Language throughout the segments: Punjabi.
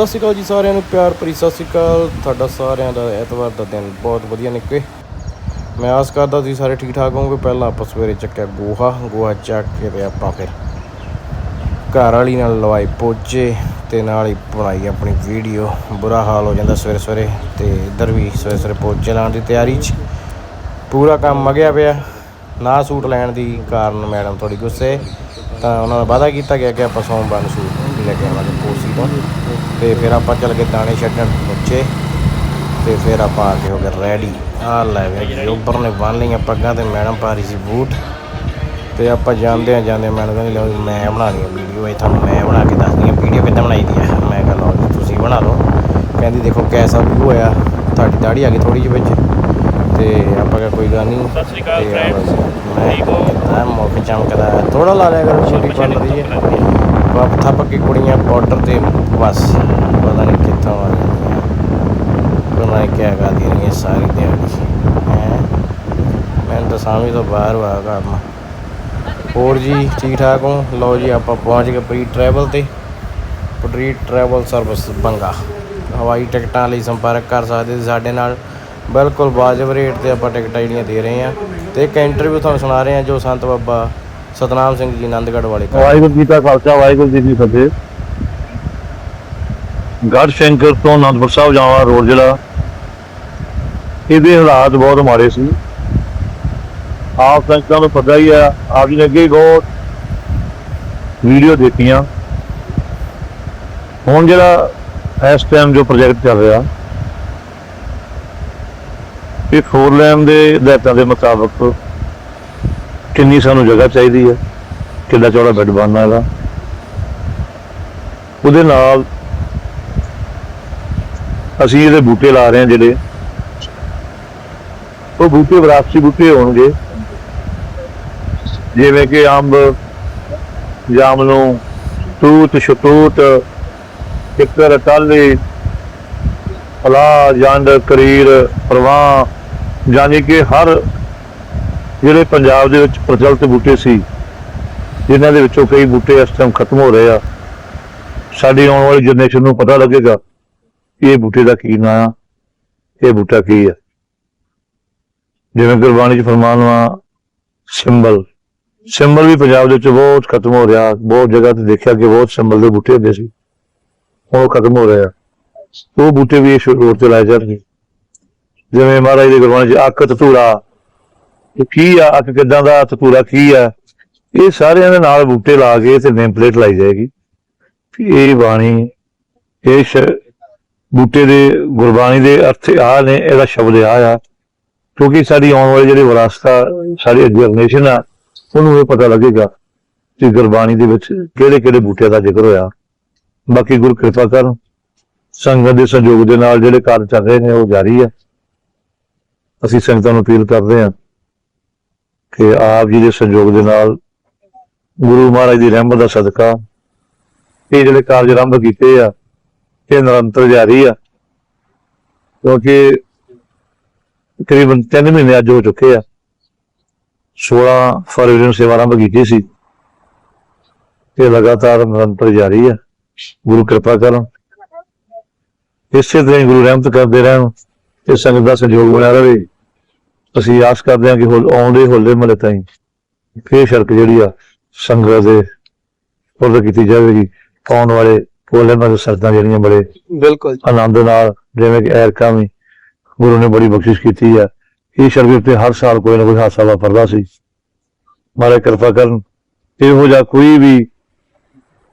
ਸਤਿ ਸ਼੍ਰੀ ਅਕਾਲ ਜੀ ਸਾਰਿਆਂ ਨੂੰ, ਪਿਆਰ ਭਰੀ ਸਤਿ ਸ਼੍ਰੀ ਅਕਾਲ। ਤੁਹਾਡਾ ਸਾਰਿਆਂ ਦਾ ਐਤਵਾਰ ਦਾ ਦਿਨ ਬਹੁਤ ਵਧੀਆ ਨਿਕਲੇ। ਮੈਂ ਆਸ ਕਰਦਾ ਤੁਸੀਂ ਸਾਰੇ ਠੀਕ ਠਾਕ ਹੋਵੋਗੇ। ਪਹਿਲਾਂ ਆਪਾਂ ਸਵੇਰੇ ਚੱਕਿਆ ਗੋਹਾ ਗੋਹਾ ਚੱਕ ਕੇ ਤੇ ਆਪਾਂ ਫਿਰ ਘਰ ਵਾਲੀ ਨਾਲ ਲਵਾਈ ਪੋਚੇ ਤੇ ਨਾਲ ਹੀ ਬਣਾਈ ਆਪਣੀ ਵੀਡੀਓ। ਬੁਰਾ ਹਾਲ ਹੋ ਜਾਂਦਾ ਸਵੇਰੇ ਸਵੇਰੇ ਤੇ ਇੱਧਰ ਵੀ ਸਵੇਰੇ ਸਵੇਰੇ ਪੋਚੇ ਲਾਉਣ ਦੀ ਤਿਆਰੀ 'ਚ। ਪੂਰਾ ਕੰਮ ਮਗਿਆ ਪਿਆ। ਨਾ ਸੂਟ ਲੈਣ ਦੀ ਕਾਰਨ ਮੈਡਮ ਥੋੜੀ ਗੁੱਸੇ। ਤਾਂ ਉਹਨਾਂ ਦਾ ਵਾਅਦਾ ਕੀਤਾ ਗਿਆ ਕਿ ਆਪਾਂ ਸੋਮਵਾਰ ਨੂੰ ਸੂਟ ਲੈ ਕੇ ਆਵਾਂਗੇ ਕੋਸੀ ਤੋਂ। ਤੇ ਫਿਰ ਆਪਾਂ ਚੱਲ ਕੇ ਦਾਣੇ ਛੱਡਣ ਬੱਚੇ। ਤੇ ਫਿਰ ਆਪਾਂ ਆ ਕੇ ਹੋ ਗਏ ਰੈਡੀ ਆ ਲੈ ਵੇ ਜੋਬਰ ਨੇ ਬੰਨ ਲਈਆਂ ਪੱਗਾਂ ਤੇ ਮੈਡਮ ਪਾ ਰਹੀ ਸੀ ਬੂਟ। ਤੇ ਆਪਾਂ ਜਾਂਦੇ ਆ ਜਾਂਦੇ ਮੈਡਮ ਕਹਿੰਦੀ ਲਓ ਮੈਂ ਬਣਾਉਣੀ ਆ ਵੀਡੀਓ ਇਹ ਤੁਹਾਨੂੰ ਮੈਂ ਬਣਾ ਕੇ ਦੱਸਦੀ ਆ ਵੀਡੀਓ ਕਿੱਦਾਂ ਬਣਾਈ ਦੀ ਆ ਮੈਂ ਕਿਹਾ ਲਓ ਤੁਸੀਂ ਬਣਾ ਲਓ। ਕਹਿੰਦੀ ਦੇਖੋ ਕੈਸਾ ਵਿਊ ਹੋਇਆ। ਤੁਹਾਡੀ ਦਾੜੀ ਆ ਗਈ ਥੋੜੀ ਜਿਹੀ ਵਿੱਚ। ਤੇ ਆਪਾਂ ਕਿਹਾ ਕੋਈ ਗੱਲ ਨਹੀਂ। ਸਤਿ ਸ਼੍ਰੀ ਅਕਾਲ friends। ਮੈਂ ਮੁੱਖ ਚਮਕਦਾ ਥੋੜਾ ਲਾ ਲਿਆ ਕਰੋ ਛੋਟੀ ਪੜ ਰਹੀ ਹੈ ਬਾਪ ਥੱਪ ਕੇ ਕੁੜੀਆਂ ਬਾਰਡਰ ਤੇ ਬਸ ਪਤਾ ਨਹੀਂ ਕਿੱਥੋਂ ਆ ਜਾਂਦੀਆਂ ਪਤਾ ਨਹੀਂ ਕਿਆ ਕਰਦੀ ਰਹੀਆਂ ਸਾਰੀ ਦਿਹਾੜੀ। ਹੈ? ਮੈਂ ਤਾਂ ਸਾਮੀ ਤੋਂ ਬਾਹਰ ਵਾ ਕੰਮ। ਹੋਰ ਜੀ ਠੀਕ ਠਾਕ ਹੋ? ਲਓ ਜੀ, ਆਪਾਂ ਪਹੁੰਚ ਗਏ ਪ੍ਰੀ ਟਰੈਵਲ ਤੇ। Pre travel service Banga. ਹਵਾਈ ਟਿਕਟਾਂ ਲਈ ਸੰਪਰਕ ਕਰ ਸਕਦੇ ਤੁਸੀਂ ਸਾਡੇ ਨਾਲ। ਬਿਲਕੁਲ ਵਾਜਬ ਰੇਟ ਤੇ ਆਪਾਂ ਟਿਕਟਾਂ ਜਿਹੜੀਆਂ ਦੇ ਰਹੇ ਹਾਂ। ਤੇ ਇੱਕ ਇੰਟਰਵਿਊ ਤੁਹਾਨੂੰ ਸੁਣਾ ਰਹੇ ਹਾਂ ਜੋ ਸੰਤ ਬਾਬਾ ਸਤਨਾਮ ਸਿੰਘ ਜੀ, ਆਨੰਦਗੜ੍ਹ ਵਾਲੇ ਕਰ ਵਾਹਿਗੁਰੂ ਜੀ ਕਾ ਖਾਲਸਾ, ਵਾਹਿਗੁਰੂ ਜੀ ਕੀ ਫਤਿਹ। ਗੜ ਸ਼ੰਕਰ ਤੋਂ ਅਨੰਦਪੁਰ ਸਾਹਿਬ ਜਾਵਾ ਰੋਡ ਜਿਹੜਾ, ਇਹਦੇ ਹਾਲਾਤ ਬਹੁਤ ਮਾੜੇ ਸੀ। ਆਪ ਸੰਗਤਾਂ ਨੂੰ ਪਤਾ ਹੀ ਆ, ਆਪ ਜੀ ਨੇ ਅੱਗੇ ਹੀ ਵੀਡੀਓ ਦੇਖੀਆਂ। ਹੁਣ ਜਿਹੜਾ ਇਸ ਟਾਈਮ ਜੋ ਪ੍ਰੋਜੈਕਟ ਚੱਲ ਰਿਹਾ, ਇਹ ਫੋਰ ਲਾਈਨ ਦੇ ਹਦਾਇਤਾਂ ਦੇ ਮੁਤਾਬਕ ਕਿੰਨੀ ਸਾਨੂੰ ਜਗ੍ਹਾ ਚਾਹੀਦੀ ਹੈ ਕਿੰਨਾ ਚੌੜਾ ਬੈੱਡ ਬਣਨਾ ਇਹਦਾ। ਉਹਦੇ ਨਾਲ ਅਸੀਂ ਇਹਦੇ ਬੂਟੇ ਲਾ ਰਹੇ ਹਾਂ ਜਿਹੜੇ। ਉਹ ਬੂਟੇ ਵਿਰਾਸਤੀ ਬੂਟੇ ਹੋਣਗੇ। ਜਿਵੇਂ ਕਿ ਅੰਬ ਜਾਮਨੂ ਤੂਤ, ਸ਼ਤੂਤ ਕਿੱਕਰ ਟਾਲੀ ਫਲਾ, ਜੰਡ, ਕਰੀਰ, ਪ੍ਰਵਾਹ ਯਾਨੀ ਕਿ ਹਰ ਜਿਹੜੇ ਪੰਜਾਬ ਦੇ ਵਿੱਚ ਪ੍ਰਚਲਿਤ ਬੂਟੇ ਸੀ, ਜਿਨ੍ਹਾਂ ਦੇ ਵਿੱਚੋਂ ਕਈ ਬੂਟੇ ਇਸ ਟਾਈਮ ਖਤਮ ਹੋ ਰਹੇ ਆ। ਸਾਡੀ ਆਉਣ ਵਾਲੀ ਜਨਰੇਸ਼ਨ ਨੂੰ ਪਤਾ ਲੱਗੇਗਾ ਕਿ ਇਹ ਬੂਟੇ ਦਾ ਕੀ ਨਾਂ ਆ, ਇਹ ਬੂਟਾ ਕੀ ਆ। ਜਿਵੇਂ ਗੁਰਬਾਣੀ ਚ ਫਰਮਾਨ ਵਾ ਸਿੰਬਲ ਸਿੰਬਲ ਵੀ ਪੰਜਾਬ ਦੇ ਵਿੱਚ ਬਹੁਤ ਖਤਮ ਹੋ ਰਿਹਾ, ਬਹੁਤ ਜਗ੍ਹਾ ਤੇ ਦੇਖਿਆ ਕਿ ਬਹੁਤ ਸਿੰਬਲ ਦੇ ਬੂਟੇ ਹੁੰਦੇ ਸੀ। ਹੁਣ ਉਹ ਖਤਮ ਹੋ ਰਹੇ ਆ। ਉਹ ਬੂਟੇ ਵੀ ਇਸ ਰੋਡ ਤੇ ਲਾਏ ਜਾਣਗੇ। ਜਿਵੇਂ ਮਹਾਰਾਜ ਦੀ ਗੁਰਬਾਣੀ ਚ, ਅੱਖ ਧਤੂਰਾ ਇਹ ਕੀ ਆ ਅੱਖ ਕਿਦਾਂ ਦਾ ਧਤੂਰਾ ਕੀ ਆ? ਇਹ ਸਾਰਿਆਂ ਦੇ ਨਾਲ ਬੂਟੇ ਲਾ ਕੇ ਤੇ ਨੇਮ ਪਲੇਟ ਲਾਈ ਜਾਏਗੀ। ਵੀ ਇਹ ਬਾਣੀ, ਇਹ ਸ਼- ਬੂਟੇ ਦੇ ਗੁਰਬਾਣੀ ਦੇ ਅਰਥ ਆ ਨੇ, ਇਹਦਾ ਸ਼ਬਦ ਆ ਆ। ਕਿਉਂਕਿ ਸਾਡੀ ਆਉਣ ਵਾਲੀ ਜਿਹੜੀ ਵਿਰਾਸਤ ਆ ਸਾਡੀ ਜਨਰੇਸ਼ਨ ਆ, ਉਹਨੂੰ ਇਹ ਪਤਾ ਲੱਗੇਗਾ ਕਿ ਗੁਰਬਾਣੀ ਦੇ ਵਿੱਚ ਕਿਹੜੇ ਕਿਹੜੇ ਬੂਟਿਆਂ ਦਾ ਜ਼ਿਕਰ ਹੋਇਆ। ਬਾਕੀ ਗੁਰ ਕਿਰਪਾ ਕਰਨ, ਸੰਗਤ ਦੇ ਸਹਿਯੋਗ ਦੇ ਨਾਲ ਜਿਹੜੇ ਕਾਰਜ ਚੱਲ ਰਹੇ ਨੇ, ਉਹ ਜਾਰੀ ਆ। ਅਸੀਂ ਸੰਗਤਾਂ ਨੂੰ ਅਪੀਲ ਕਰਦੇ ਹਾਂ ਤੇ ਆਪ ਜੀ ਦੇ ਸਹਿਯੋਗ ਦੇ ਨਾਲ ਗੁਰੂ ਮਹਾਰਾਜ ਦੀ ਰਹਿਮਤ ਦਾ ਸਦਕਾ ਇਹ ਜਿਹੜੇ ਕਾਰਜ ਆਰੰਭ ਕੀਤੇ ਆ, ਇਹ ਨਿਰੰਤਰ ਜਾਰੀ ਆ। ਕਿਉਂਕਿ ਤਕਰੀਬਨ 3 ਮਹੀਨੇ ਅੱਜ ਹੋ ਚੁੱਕੇ ਆ। 16 ਫਰਵਰੀ ਨੂੰ ਸੇਵਾ ਆਰੰਭ ਕੀਤੀ ਸੀ ਤੇ ਲਗਾਤਾਰ ਨਿਰੰਤਰ ਜਾਰੀ ਆ। ਗੁਰੂ ਕਿਰਪਾ ਕਰਨ। ਇਸੇ ਤਰ੍ਹਾਂ ਹੀ ਗੁਰੂ ਰਹਿਮਤ ਕਰਦੇ ਰਹਿਣ ਤੇ ਸੰਗਤ ਦਾ ਸਹਿਯੋਗ ਬਣਿਆ ਰਹੇ। ਅਸੀਂ ਆਸ ਕਰਦੇ ਹਾਂ ਕਿ ਹੋਲ ਆਉਂਦੇ ਹੋਲੇ ਮਹੱਲੇ ਤਾਈਂ ਫੇਰ ਸੜਕ ਜਿਹੜੀ ਆ ਸੰਗਤ ਦੇ ਫੁੱਲ ਕੀਤੀ ਜਾਵੇਗੀ। ਆਉਣ ਵਾਲੇ ਹੋਲੇ ਮਹੱਲੇ ਸਰਦਾਂ ਜਿਹੜੀਆਂ ਬੜੇ ਬਿਲਕੁਲ ਆਨੰਦ ਨਾਲ ਜਿਵੇਂ ਕਿ ਐਰਕਾ ਵੀ ਗੁਰੂ ਨੇ ਬੜੀ ਬਖਸ਼ਿਸ਼ ਕੀਤੀ ਆ। ਇਹ ਸੜਕ ਤੇ ਹਰ ਸਾਲ ਕੋਈ ਨਾ ਕੋਈ ਹਾਦਸਾ ਵਾਪਰਦਾ ਸੀ। ਮਾਰੇ ਕਿਰਪਾ ਕਰਨ ਇਹੋ ਜਿਹਾ ਕੋਈ ਵੀ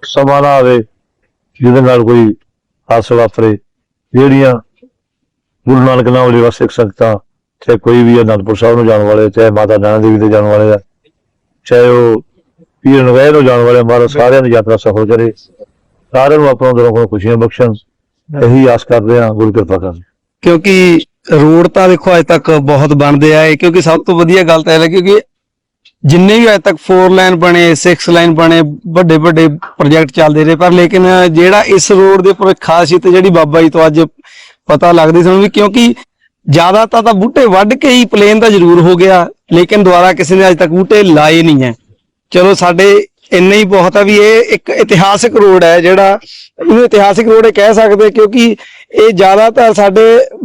ਸਮਾਂ ਨਾ ਆਵੇ ਜਿਹਦੇ ਨਾਲ ਕੋਈ ਹਾਦਸਾ ਵਾਪਰੇ। ਜਿਹੜੀਆਂ ਗੁਰੂ ਨਾਨਕ ਨਾਮ ਵਾਲੀ ਸਿੱਖ ਸੰਗਤਾਂ ਚਾਹੇ ਕੋਈ ਵੀ ਅਨੰਦਪੁਰ ਸਾਹਿਬ ਨੂੰ ਜਾਣ ਵਾਲੇ, ਚਾਹੇ ਮਾਤਾ ਨੈਣਾ ਦੇਵੀ ਤੇ ਜਾਣ ਵਾਲੇ ਆ, ਚਾਹੇ ਉਹ ਪੀਰ ਨਗਾਇ ਨੂੰ ਜਾਣ ਵਾਲੇ ਮਹਾਰਾਜ ਸਾਰਿਆਂ ਦੀ ਯਾਤਰਾ ਸਫਲ ਕਰੇ। ਸਾਰਿਆਂ ਨੂੰ ਆਪਣਾ ਦਿਲੋਂ ਕੋਲ ਖੁਸ਼ੀਆਂ ਬਖਸ਼ਣ। ਇਹੀ ਆਸ ਕਰਦੇ ਹਾਂ, ਗੁਰੂ ਕਿਰਪਾ ਕਰਨ। ਕਿਉਂਕਿ ਰੋਡ ਤਾਂ ਦੇਖੋ ਅਜੇ ਤੱਕ ਬਹੁਤ ਬਣਦੇ ਆਏ ਕਿਉਂਕਿ ਸਭ ਤੋਂ ਵਧੀਆ ਗੱਲ ਤਾਂ ਇਹ ਹੈ ਕਿਉਂਕਿ ਜਿੰਨੇ ਵੀ ਅਜੇ ਤੱਕ 4 ਲਾਈਨ ਬਣੇ 6 ਲਾਈਨ ਬਣੇ ਵੱਡੇ ਵੱਡੇ ਪ੍ਰੋਜੈਕਟ ਚੱਲਦੇ ਰਹੇ, ਪਰ ਲੇਕਿਨ ਜਿਹੜਾ ਇਸ ਰੋਡ ਦੇ ਉੱਪਰ ਖਾਸੀਅਤ ਜਿਹੜੀ ਬਾਬਾ ਜੀ ਤੋਂ ਅੱਜ ਪਤਾ ਲੱਗਦੀ ਸਾਨੂੰ ਵੀ ਕਿਉਂਕਿ ਜ਼ਿਆਦਾਤਰ ਤਾਂ ਬੂਟੇ ਵੱਢ ਕੇ ਹੀ ਪਲੇਨ ਤਾਂ ਜ਼ਰੂਰ ਹੋ ਗਿਆ, ਲੇਕਿਨ ਦੁਬਾਰਾ ਕਿਸੇ ਨੇ ਅਜੇ ਤੱਕ ਬੂਟੇ ਲਾਏ ਨਹੀਂ ਹੈ। ਚਲੋ ਸਾਡੇ ਇੰਨਾ ਹੀ ਬਹੁਤ ਆ ਵੀ ਇਹ ਇੱਕ ਇਤਿਹਾਸਿਕ ਰੋਡ ਹੈ ਜਿਹੜਾ ਇਹਨੂੰ ਇਤਿਹਾਸਿਕ ਰੋਡ ਕਹਿ ਸਕਦੇ ਕਿਉਂਕਿ ਇਹ ਜ਼ਿਆਦਾਤਰ ਸਾਡੇ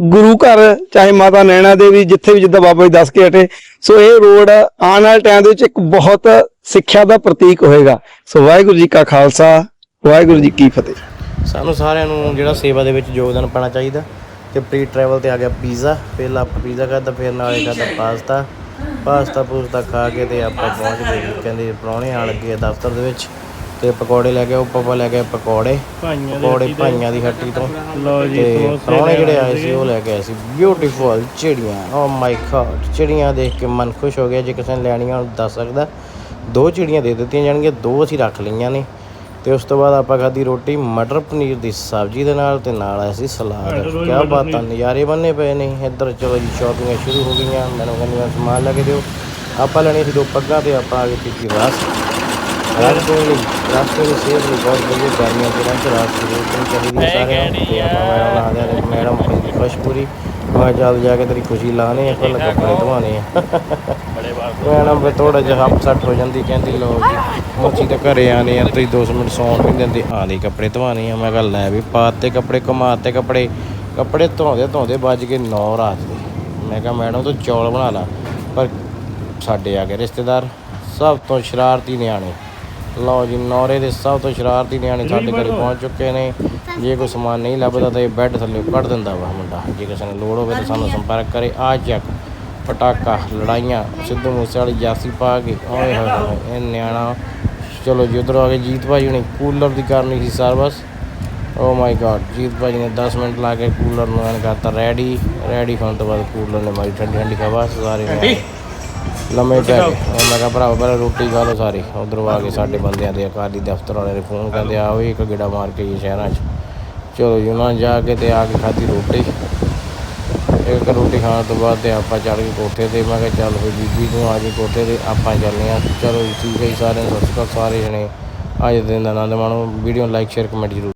ਗੁਰੂ ਘਰ, ਚਾਹੇ ਮਾਤਾ ਨੈਣਾ ਦੇਵੀ ਜਿੱਥੇ ਵੀ ਜਿੱਦਾਂ ਬਾਬਾ ਜੀ ਦੱਸ ਕੇ ਹਟੇ, ਸੋ ਇਹ ਰੋਡ ਆਉਣ ਵਾਲੇ ਟਾਈਮ ਦੇ ਵਿੱਚ ਇੱਕ ਬਹੁਤ ਸਿੱਖਿਆ ਦਾ ਪ੍ਰਤੀਕ ਹੋਏਗਾ। ਸੋ ਵਾਹਿਗੁਰੂ ਜੀ ਕਾ ਖਾਲਸਾ, ਵਾਹਿਗੁਰੂ ਜੀ ਕੀ ਫਤਿਹ। ਸਾਨੂੰ ਸਾਰਿਆਂ ਨੂੰ ਜਿਹੜਾ ਸੇਵਾ ਦੇ ਵਿੱਚ ਯੋਗਦਾਨ ਪਾਣਾ ਚਾਹੀਦਾ। ਤੇ ਪ੍ਰੀ ਟਰੈਵਲ ਤੇ ਆ ਗਿਆ ਪੀਜ਼ਾ ਪਹਿਲਾਂ ਆਪਾਂ ਪੀਜ਼ਾ ਖਾਦਾ ਫਿਰ ਨਾਲੇ ਖਾਦਾ ਪਾਸਤਾ ਪਾਸਤਾ ਪੂਸਤਾ ਖਾ ਕੇ ਤੇ ਆਪਾਂ ਪਹੁੰਚ ਗਏ ਕਹਿੰਦੇ ਪ੍ਰਾਹੁਣੇ ਆਣ ਲੱਗੇ ਆ ਦਫ਼ਤਰ ਦੇ ਵਿੱਚ। ਤੇ ਪਕੌੜੇ ਲੈ ਕੇ ਉਹ ਪਾਪਾ ਲੈ ਕੇ ਪਕੌੜੇ। ਪਕੌੜੇ ਭਾਈਆਂ ਦੀ ਹੱਟੀ ਤੋਂ। ਤੇ ਪ੍ਰਾਹੁਣੇ ਜਿਹੜੇ ਆਏ ਸੀ ਉਹ ਲੈ ਕੇ ਆਏ ਸੀ ਬਿਊਟੀਫੁਲ ਚਿੜੀਆਂ ਓ ਮਾਈ ਗॉड ਚਿੜੀਆਂ ਦੇਖ ਕੇ ਮਨ ਖੁਸ਼ ਹੋ ਗਿਆ। ਜੇ ਕਿਸੇ ਨੇ ਲੈਣੀਆਂ ਦੱਸ ਸਕਦਾ। ਦੋ ਚਿੜੀਆਂ ਦੇ ਦਿੱਤੀਆਂ ਜਾਣਗੀਆਂ ਦੋ ਅਸੀਂ ਰੱਖ ਲਈਆਂ ਨੇ। ਤੇ ਉਸ ਤੋਂ ਬਾਅਦ ਆਪਾਂ ਖਾਧੀ ਰੋਟੀ ਮਟਰ ਪਨੀਰ ਦੀ ਸਬਜ਼ੀ ਦੇ ਨਾਲ ਤੇ ਨਾਲ ਆਇਆ ਸੀ ਸਲਾਦ। ਕੀ ਬਾਤਾਂ ਨਜ਼ਾਰੇ ਬੰਨੇ ਪਏ ਨੇ। ਇੱਧਰ ਚਲੋ ਜੀ ਸ਼ਾਪਿੰਗਾਂ ਸ਼ੁਰੂ ਹੋ ਗਈਆਂ। ਮੈਨੂੰ ਕਹਿੰਦੀਆਂ ਸਮਾਨ ਲੈ ਕੇ ਦਿਓ। ਆਪਾਂ ਲੈਣੀ ਸੀ ਦੋ ਪੱਗਾਂ ਤੇ ਆਪਾਂ ਆ ਗਏ ਪੀਤੀ ਰਸ ਰਸ ਦੇ ਲਈ ਰਸ ਦੇ ਲਈ ਸੇਬ ਲਈ ਬਹੁਤ ਵਧੀਆ ਗਰਮੀਆਂ ਦੇ ਵਿੱਚ ਰਸ ਦੀ ਰੋਟੀ ਚਾਹੀਦੀ ਸਾਰੇ ਤੇ ਆਪਾਂ ਮੈਡਮ ਆ ਗਿਆ ਤੇ ਮੈਡਮ ਬੜੀ ਖੁਸ਼ ਪੂਰੀ। ਮੈਂ ਚੱਲ ਜਾ ਕੇ ਤੇਰੀ ਖੁਸ਼ੀ ਲਾਣੇ ਆ ਪਹਿਲਾਂ ਕੱਪੜੇ ਧਵਾਣੇ ਆ। ਮੈਡਮ ਫਿਰ ਥੋੜਾ ਜਿਹਾ ਅਪਸੈਟ ਹੋ ਜਾਂਦੀ, ਕਹਿੰਦੀ ਲੋ ਜੀ ਅਸੀਂ ਤਾਂ ਘਰੇ ਆਨੇ ਆ ਤੁਸੀਂ 2 ਮਿੰਟ ਸੌਣ ਨਹੀਂ ਦਿੰਦੇ। ਆ ਆਂਦੇ ਕੱਪੜੇ ਧਵਾਣੇ ਆ, ਮੈਂ ਕਿਹਾ ਲੈ ਵੀ ਪਾਤੇ ਕੱਪੜੇ, ਕਮਾਤੇ ਕੱਪੜੇ ਕੱਪੜੇ ਧੋਂਦੇ ਧੋਂਦੇ ਵੱਜ ਕੇ 9 ਰਾਤ ਦੇ। ਮੈਂ ਕਿਹਾ, ਮੈਡਮ, ਤੂੰ ਚੌਲ ਬਣਾ ਲਾ। ਪਰ ਸਾਡੇ ਆ ਗਏ ਰਿਸ਼ਤੇਦਾਰ, ਸਭ ਤੋਂ ਸ਼ਰਾਰਤੀ ਨਿਆਣੇ। ਲਓ ਜੀ, ਨੌਰੇ ਦੇ ਸਭ ਤੋਂ ਸ਼ਰਾਰਤੀ ਨਿਆਣੇ ਸਾਡੇ ਘਰੇ ਪਹੁੰਚ ਚੁੱਕੇ ਨੇ। ਜੇ ਕੋਈ ਸਮਾਨ ਨਹੀਂ ਲੱਭਦਾ ਤਾਂ ਇਹ ਬੈੱਡ ਥੱਲੇ ਕੱਢ ਦਿੰਦਾ ਵਾ ਮੁੰਡਾ। ਜੇ ਕਿਸੇ ਨੂੰ ਲੋੜ ਹੋਵੇ ਤਾਂ ਸਾਨੂੰ ਸੰਪਰਕ ਕਰੇ, ਆ ਚੱਕ। ਪਟਾਕਾ ਲੜਾਈਆਂ ਸਿੱਧੂ ਮੂਸੇ ਵਾਲੀ ਜਾਸੀ ਪਾ ਕੇ ਓਏ ਹੋਏ ਹੋਏ ਇਹ ਨਿਆਣਾ ਚਲੋ ਜੀ ਉਧਰ ਆ ਕੇ ਜੀਤ ਭਾਈ ਹੁਣੀ ਕੂਲਰ ਦੀ ਕਰਨੀ ਸੀ ਸਰਵਿਸ ਓ ਮਾਈ ਗॉड ਜੀਤ ਭਾਈ ਨੇ 10 ਮਿੰਟ ਲਾ ਕੇ ਕੂਲਰ ਨੂੰ ਐਨ ਕਰਤਾ ਰੈਡੀ ਰੈਡੀ ਹੋਣ ਤੋਂ ਬਾਅਦ ਕੂਲਰ ਨੇ ਮਾਰੀ ਠੰਡੀ ਠੰਡੀ ਹਵਾ ਸਾਰੇ ਨੇ ਲੰਮੇ ਪੈ ਗਏ। ਮੈਂ ਕਿਹਾ ਭਰਾਵਾ ਪਹਿਲਾਂ ਰੋਟੀ ਖਾ ਲਓ ਸਾਰੇ। ਉਧਰੋਂ ਆ ਕੇ ਸਾਡੇ ਬੰਦਿਆਂ ਦੇ ਅਕਾਲੀ ਦਫ਼ਤਰ ਵਾਲੇ ਨੇ ਫੋਨ ਕਹਿੰਦੇ ਆਓ ਇੱਕ ਗੇੜਾ ਮਾਰ ਕੇ ਜੀ ਸ਼ਹਿਰਾਂ 'ਚ। ਚਲੋ ਜੀ ਉਹਨਾਂ ਜਾ ਕੇ ਤੇ ਆ ਕੇ ਖਾਧੀ ਰੋਟੀ। ਇੱਕ ਰੋਟੀ ਖਾਣ ਤੋਂ ਬਾਅਦ ਤੇ ਆਪਾਂ ਚੜ ਗਏ ਕੋਠੇ ਤੇ। ਮੈਂ ਕਿਹਾ ਚੱਲ ਫਿਰ ਬੀਬੀ ਤੂੰ ਆ ਗਈ ਕੋਠੇ ਤੇ ਆਪਾਂ ਚੱਲਦੇ ਹਾਂ। ਚਲੋ ਜੀ, ਠੀਕ ਹੈ ਜੀ, ਸਾਰਿਆਂ ਨੂੰ ਸਤਿ ਸ਼੍ਰੀ ਅਕਾਲ, ਸਾਰੇ ਜਣੇ। ਅੱਜ ਦੇ ਦਿਨ ਦਾ ਆਨੰਦ ਮਾਣੋ। ਵੀਡੀਓ ਲਾਈਕ ਸ਼ੇਅਰ ਕਮੈਂਟ ਜ਼ਰੂਰ